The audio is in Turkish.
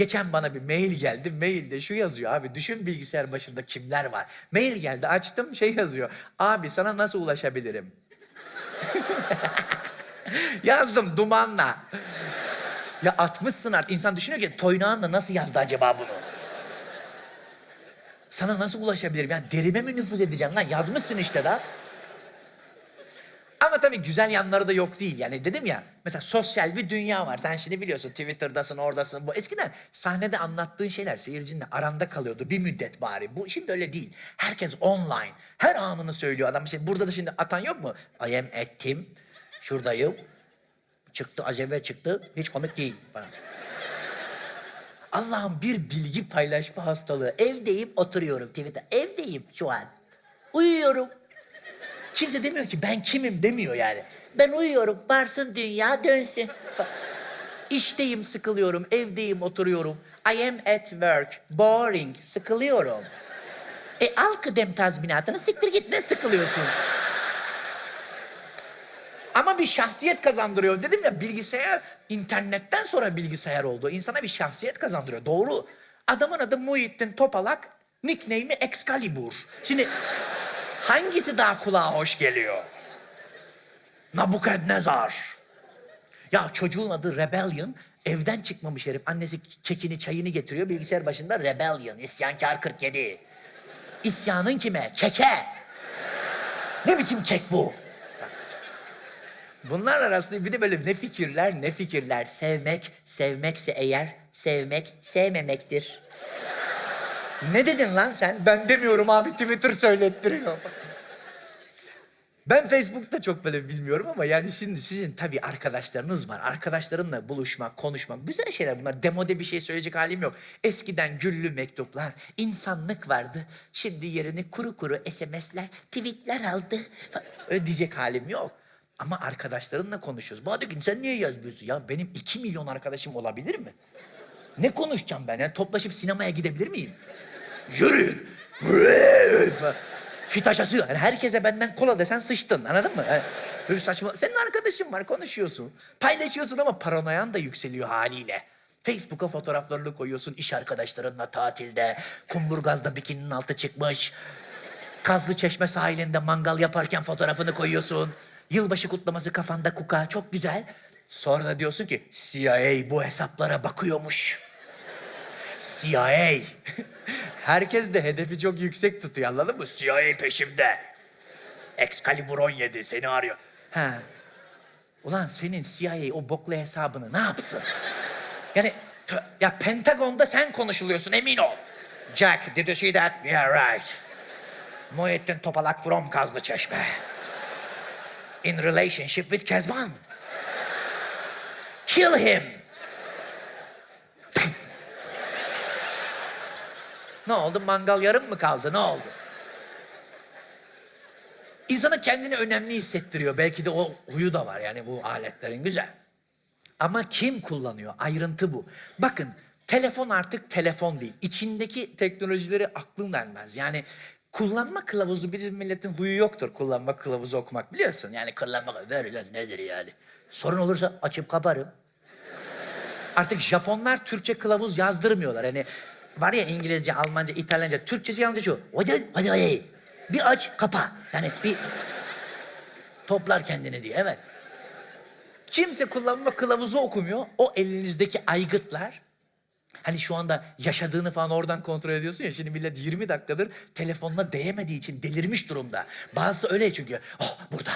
Geçen bana bir mail geldi. Mailde şu yazıyor abi. Düşün bilgisayar başında kimler var. Mail geldi açtım şey yazıyor. Abi sana nasıl ulaşabilirim? Yazdım dumanla. Ya atmışsın artık. İnsan düşünüyor ki toynağınla nasıl yazdı acaba bunu? Sana nasıl ulaşabilirim? Yani derime mi nüfuz edeceksin lan? Yazmışsın işte da. Ama tabii güzel yanları da yok değil. Yani dedim ya mesela sosyal bir dünya var. Sen şimdi biliyorsun Twitter'dasın, oradasın. Bu eskiden sahnede anlattığın şeyler seyircinle aranda kalıyordu bir müddet bari. Bu şimdi öyle değil. Herkes online. Her anını söylüyor adam. Şey, burada da şimdi atan yok mu? I am at Tim. Şuradayım. Çıktı acebe çıktı. Hiç komik değil falan. Allah'ım bir bilgi paylaşma hastalığı. Evdeyim oturuyorum Twitter. Evdeyim şu an. Uyuyorum. Kimse demiyor ki ben kimim demiyor yani. Ben uyuyorum, varsın dünya dönsün. İşteyim, sıkılıyorum, evdeyim, oturuyorum. I am at work, boring, sıkılıyorum. E al kıdem tazminatını, siktir git ne sıkılıyorsun? Ama bir şahsiyet kazandırıyor. Dedim ya bilgisayar internetten sonra bilgisayar oldu. İnsana bir şahsiyet kazandırıyor. Doğru. Adamın adı Muhittin Topalak, nickname'i Excalibur. Şimdi hangisi daha kulağa hoş geliyor? Nabukadnezar. Ya çocuğun adı Rebellion. Evden çıkmamış herif. Annesi kekini çayını getiriyor. Bilgisayar başında Rebellion. İsyankar 47. İsyanın kime? Keke. Ne biçim kek bu? Bunlar arasında bir de böyle ne fikirler ne fikirler. Sevmek, sevmekse eğer, sevmek sevmemektir. Ne dedin lan sen? Ben demiyorum abi Twitter söylettiriyor. Ben Facebook'ta çok böyle bilmiyorum ama yani şimdi sizin tabii arkadaşlarınız var. Arkadaşlarınla buluşmak, konuşmak güzel şeyler bunlar. Demode bir şey söyleyecek halim yok. Eskiden güllü mektuplar, insanlık vardı. Şimdi yerini kuru kuru SMS'ler, tweetler aldı. Öyle diyecek halim yok. Ama arkadaşlarınla konuşuyoruz. Bana ki sen niye yazmıyorsun? Ya benim iki milyon arkadaşım olabilir mi? Ne konuşacağım ben? Yani toplaşıp sinemaya gidebilir miyim? Yürüyün. Fitaş asıyor. Yani herkese benden kola desen sıçtın. Anladın mı? Yani böyle saçma. Senin arkadaşın var konuşuyorsun. Paylaşıyorsun ama paranoyan da yükseliyor haliyle. Facebook'a fotoğraflarını koyuyorsun iş arkadaşlarınla tatilde. Kumburgaz'da bikininin altı çıkmış. Kazlı Çeşme sahilinde mangal yaparken fotoğrafını koyuyorsun. Yılbaşı kutlaması kafanda kuka. Çok güzel. Sonra da diyorsun ki CIA bu hesaplara bakıyormuş. CIA. Herkes de hedefi çok yüksek tutuyor anladın mı? CIA peşimde. Excalibur 17 seni arıyor. Ha. Ulan senin CIA o boklu hesabını ne yapsın? Yani ya Pentagon'da sen konuşuluyorsun emin ol. Jack, did you see that? Yeah, right. Muhittin Topalak from Kazlı Çeşme. In relationship with Kezban. Kill him. Ne oldu? Mangal yarım mı kaldı? Ne oldu? İnsana kendini önemli hissettiriyor. Belki de o huyu da var yani bu aletlerin güzel. Ama kim kullanıyor? Ayrıntı bu. Bakın telefon artık telefon değil. İçindeki teknolojileri aklın vermez. Yani kullanma kılavuzu bizim milletin huyu yoktur. Kullanma kılavuzu okumak biliyorsun. Yani kullanma ver nedir yani? Sorun olursa açıp kaparım. Artık Japonlar Türkçe kılavuz yazdırmıyorlar. Hani var ya İngilizce, Almanca, İtalyanca, Türkçesi yalnızca şu. Hadi. Bir aç, kapa. Yani bir toplar kendini diye. Evet. Kimse kullanma kılavuzu okumuyor. O elinizdeki aygıtlar Hani şu anda yaşadığını falan oradan kontrol ediyorsun ya. Şimdi millet 20 dakikadır telefonuna değemediği için delirmiş durumda. Bazısı öyle çünkü. Oh burada,